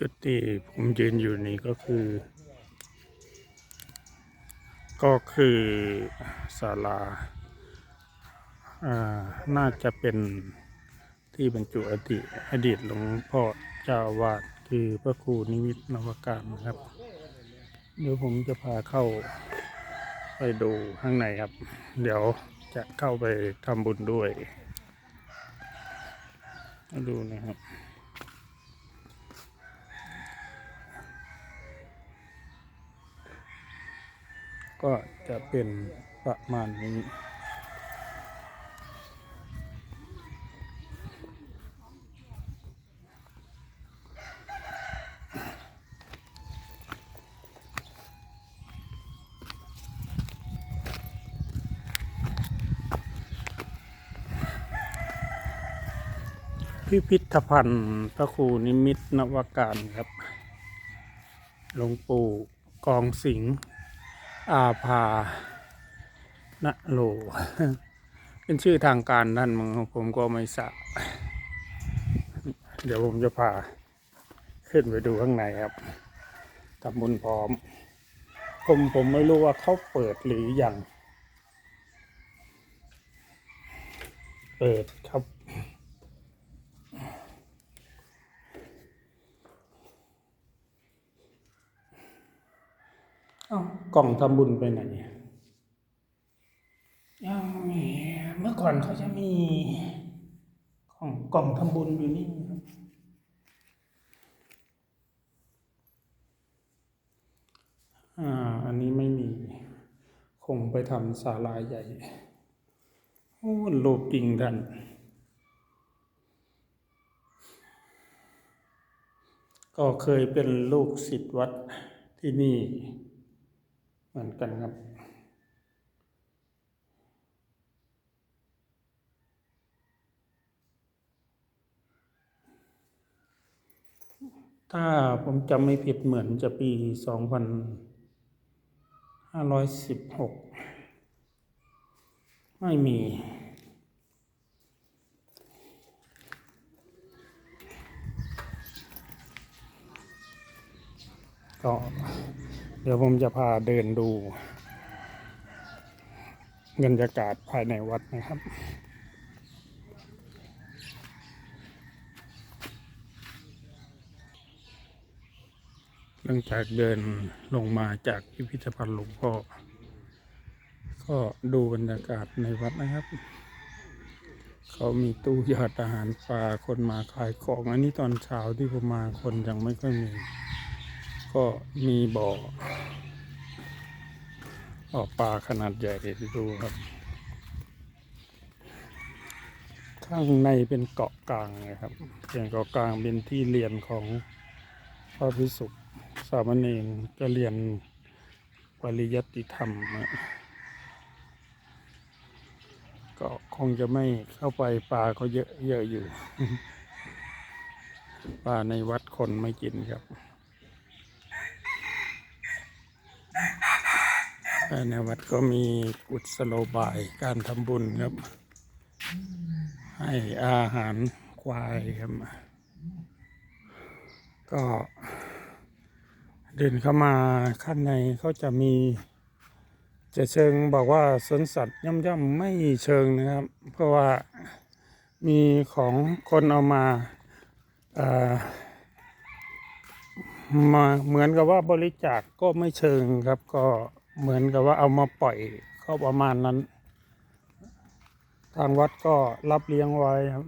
จุดที่ผมยืนอยู่นี่ก็คือ ก็คือศาลาอ่าน่าจะเป็นที่บรรจุอดีตอดีตหลวงพ่อเจ้าวาดคือพระครูนิมิตนวการนะครับ เดี๋ยวผมจะพาเข้าไปดูข้างในครับ เดี๋ยวจะเข้าไปทำบุญด้วยมาดูนะครับ ก็จะเป็นประมาณนี้ พิพิธภัณฑ์พระครูนิมิตนวการครับหลวงปู่กองสิงห์ อาภาณโล เป็นชื่อทางการนั่นมึงผมก็ไม่ทราบเดี๋ยวผมจะพาขึ้นไปดูข้างในครับทำบุญพร้อม ผมผมไม่รู้ว่าเขาเปิดหรือยัง เปิดครับ เอ้า กล่องทำบุญไปไหนยังมีเมื่อก่อนเขาจะมีกล่องกล่องทำบุญอยู่นี่ครับอ่า อันนี้ไม่มี คงไปทำศาลาใหญ่โอ้โลกจริงท่านก็เคยเป็นลูกศิษย์วัดที่นี่ เหมือนกันครับ ถ้าผมจำไม่ผิดเหมือนจะปีสองพันห้าร้อยสิบหกไม่มีก็ เดี๋ยวผมจะพาเดินดูบรรยากาศภายในวัดนะครับ หลังจากเดินลงมาจากพิพิธภัณฑ์หลวงพ่อ ก็ดูบรรยากาศในวัดนะครับ เขามีตู้ยอดอาหารปลาคนมาขายของ อันนี้ตอนเช้าที่ผมมาคนยังไม่ค่อยมี ก็มีบ่อบ่อปลาขนาดใหญ่ดูครับ ข้างในเป็นเกาะกลางนะครับเป็นเกาะกลางเป็นที่เรียนของพระพิสุสามเณรก็เรียนปริยัติธรรมนะก็คงจะไม่เข้าไปปลาเขาเยอะเยอะอยู่ปลาในวัดคนไม่กินครับ ภายในวัดก็มีกุศโลบายการทำบุญครับ ให้อาหารควายครับ ก็เดินเข้ามาข้างในเขาจะมี จะเชิงบอกว่าสวนสัตว์ย่อมๆไม่เชิงนะครับ เพราะว่ามีของคนเอามาเอ่อมาเหมือนกับว่าบริจาคก็ไม่เชิงครับก็ เหมือนกับว่าเอามาปล่อยก็ประมาณนั้น ทางวัดก็รับเลี้ยงไว้ครับ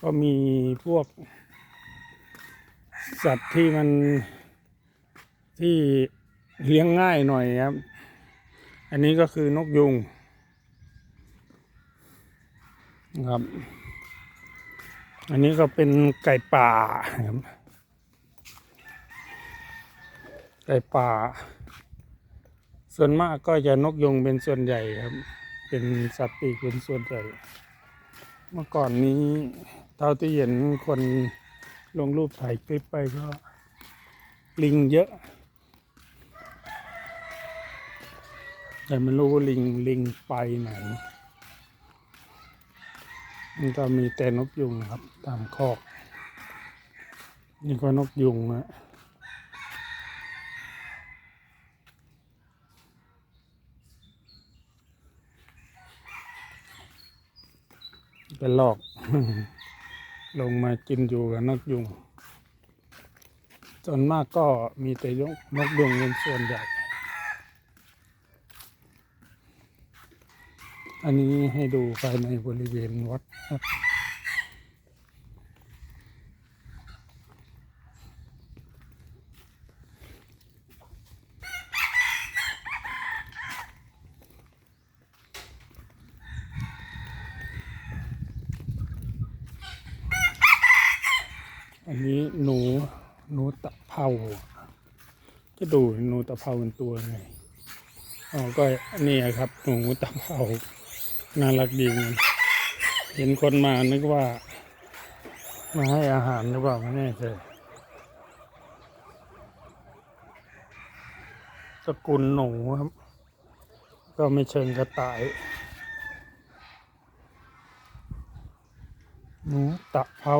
ก็มีพวก สัตว์ที่มันที่เลี้ยงง่ายหน่อยครับ อันนี้ก็คือนกยุงครับ อันนี้ก็เป็นไก่ป่าครับไก่ป่า ส่วนมากก็จะนกยุงเป็นส่วนใหญ่ครับ เป็นสัตว์ปีกเป็นส่วนใหญ่ เมื่อก่อนนี้เท่าที่เห็นคนลงรูปถ่ายคลิปไปก็ลิงเยอะ แต่ไม่รู้ว่าลิงลิงไปไหนมันก็มีแต่นกยุงครับ ตามคอก นี่ก็นกยุงอะ เป็นหลอก ลงมากินอยู่กับนกยุงส่วนมากก็มีแต่ยกนกยุงเป็นส่วนใหญ่ อันนี้ให้ดูภายในบริเวณวัดครับ อั นี้หนูหนูตะเภาจะดูหนูตะเภาเป็นตัวไงอ๋อก็นี่ครับ หนูตะเภาน่ารักดีเหมือนเห็นคนมานึกว่า มาให้อาหารหรือเปล่าไม่แน่ใจสกุลหนูครับ ก็ไม่เชิงกระต่าย หนูตะเภา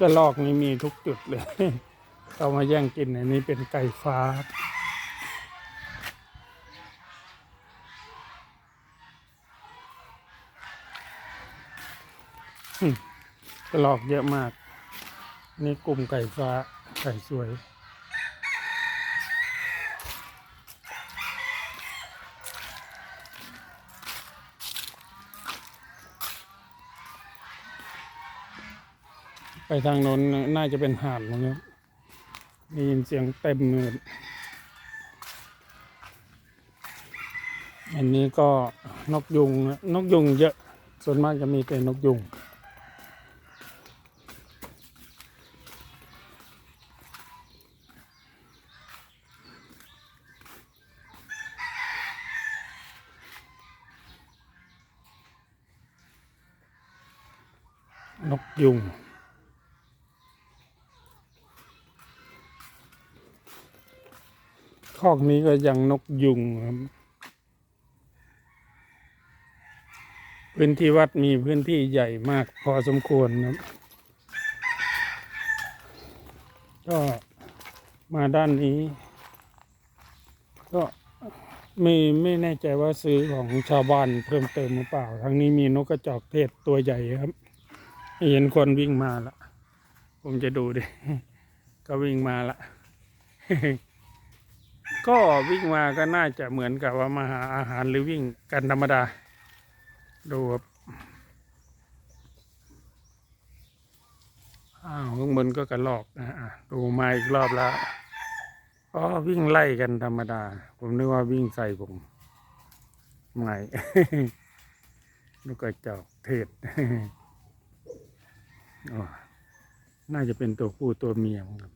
กระลอกนี้มีทุกจุดเลย เอามาแย่งกินอันนี้เป็นไก่ฟ้า กระลอกเยอะมาก นี่กลุ่มไก่ฟ้าไก่สวย ไปทางโน้นน่าจะเป็นหานนะครับได้ยินเสียงเต็มเลยอันนี้ก็นกยุงนะนกยุงเยอะส่วนมากจะมีแต่นกยุงนกยุง คอกนี้ก็ยังนกยุงครับ พื้นที่วัดมีพื้นที่ใหญ่มากพอสมควรครับ ก็มาด้านนี้ ก็ไม่ไม่แน่ใจว่าซื้อของชาวบ้านเพิ่มเติมหรือเปล่า ทางนี้มีนกกระจอกเทศตัวใหญ่ครับเห็นคนวิ่งมาละ ผมจะดูดิ ก็วิ่งมาละ ก็วิ่งมาก็น่าจะเหมือนกับว่ามาหาอาหารหรือวิ่งกันธรรมดา ดูครับอ้าวข้างบนก็กระลอกนะอะดูมาอีกรอบแล้วก็วิ่งไล่กันธรรมดา ผมนึกว่าวิ่งใส่ผมไม่ลูกกระจอกเทศอ๋อน่าจะเป็นตัวผู้ตัวเมียครับ นั่น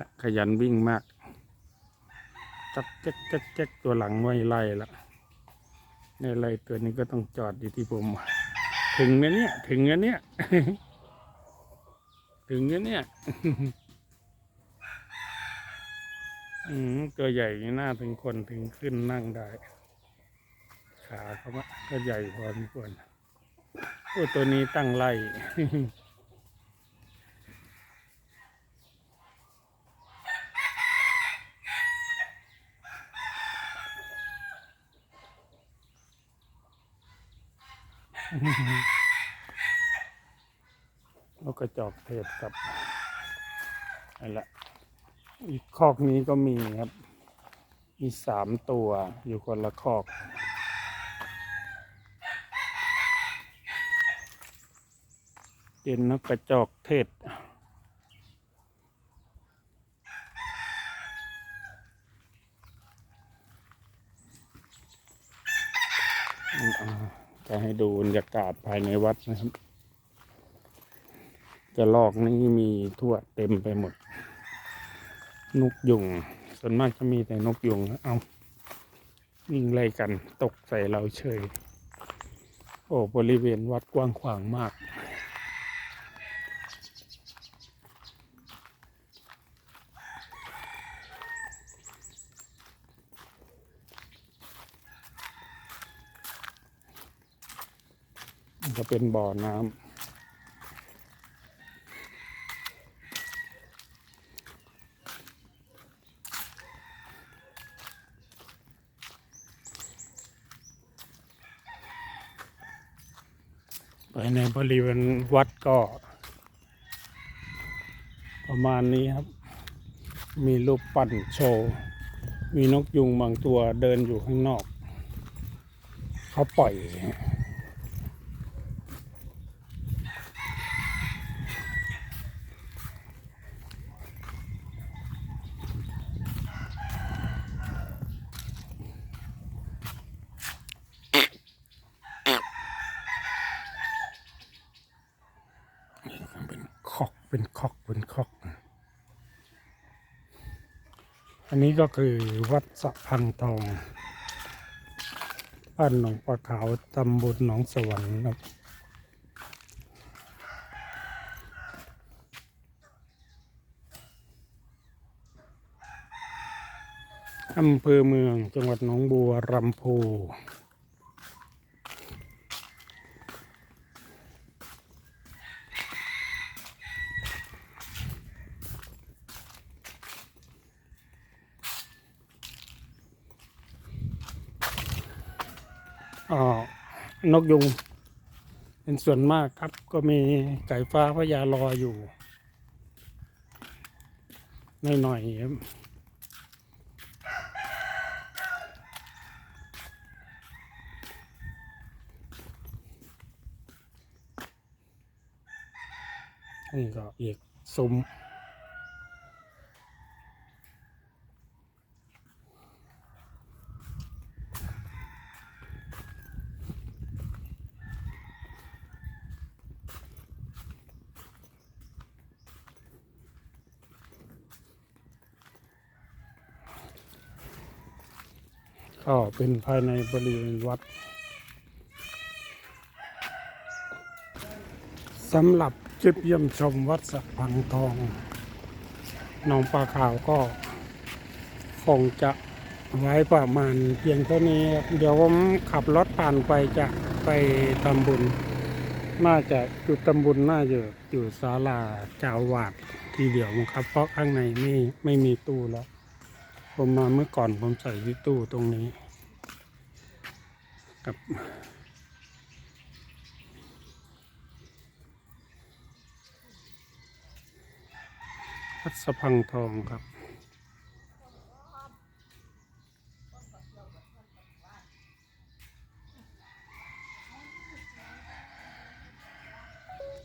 ละขยันวิ่งมาก จักแจ๊กแจ๊กแจ๊กตัวหลังไว้ไล่ละในไล่ตัวนี้ก็ต้องจอดอยู่ที่ผม ถึงนะเนี่ย ถึงนะเนี่ย ถึงนะเนี่ยอืมตัวใหญ่นี่น่าถึงคนถึงขึ้นนั่งได้ ขาเขาว่าก็ใหญ่พอสมควรโอ้ตัวนี้ตั้งไล่ นกกระจอกเทศครับนั่นแหละอีกคอกนี้ก็มีครับ มีสามตัวอยู่คนละคอกเป็นนกกระจอกเทศ อ่า จะให้ดูบรรยากาศภายในวัดนะครับกระลอกนี่มีทั่วเต็มไปหมด นกยุงส่วนมากจะมีแต่นกยุงเอาวิ่งไล่กันตกใส่เราเฉย โอ้บริเวณวัดกว้างขวางมาก ก็เป็นบ่อน้ำไปในบริเวณวัดก็ ประมาณนี้ครับ มีรูปปั้นโชว์มีนกยุงบางตัวเดินอยู่ข้างนอก เขาปล่อย เป็นคอก เป็นคอกเป็นคอก อันนี้ก็คือวัดสะพังทองบ้านหนองปลาขาวตำบลหนองสวรรค์ครับอำเภอเมืองจังหวัดหนองบัวลำพู นกยุง เป็นส่วนมากครับ ก็มีไก่ฟ้าพญาลออยู่หน่อยๆครับนี่ก็อีกซุ้ม ก็เป็นภายในบริเวณวัดสำหรับคลิปเยี่ยมชมวัดสะพังทองหนองปลาขาวก็คงจะไว้ประมาณเพียงเท่านี้ เดี๋ยวผมขับรถผ่านไปจะไปทำบุญ น่าจะจุดทำบุญน่าจะอยู่ศาลาเจ้าวาดทีเดียวครับ เพราะข้างในไม่ไม่มีตู้แล้ว ผมมาเมื่อก่อนผมใส่ที่ตู้ตรงนี้ กับพัดสะพังทองครับ